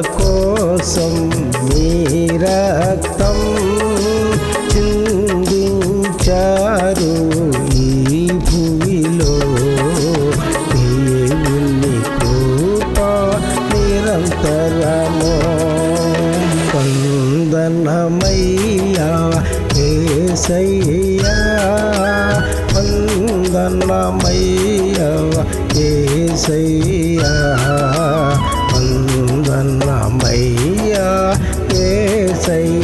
కోసం మీ రక్తం చిందించారు ఈ భూమిలో. దేవుని కృప నిరంతరము వందనమయ్యా ఏసయ్యా. వందనమయ్యా ఏసయ్యా. వందనమయ్యా ఏసయ్యా.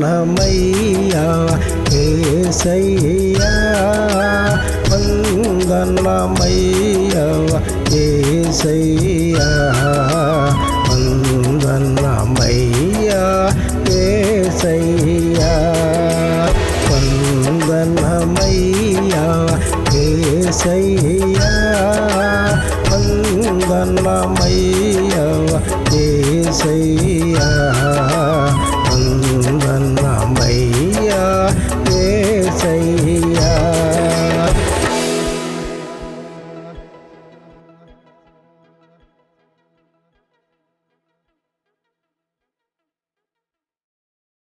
சரணமையா ஏசையா வந்தனமையா ஏசையா வந்தனமையா ஏசையா வந்தனமையா ஏசையா வந்தனமையா ஏசையா செய்ய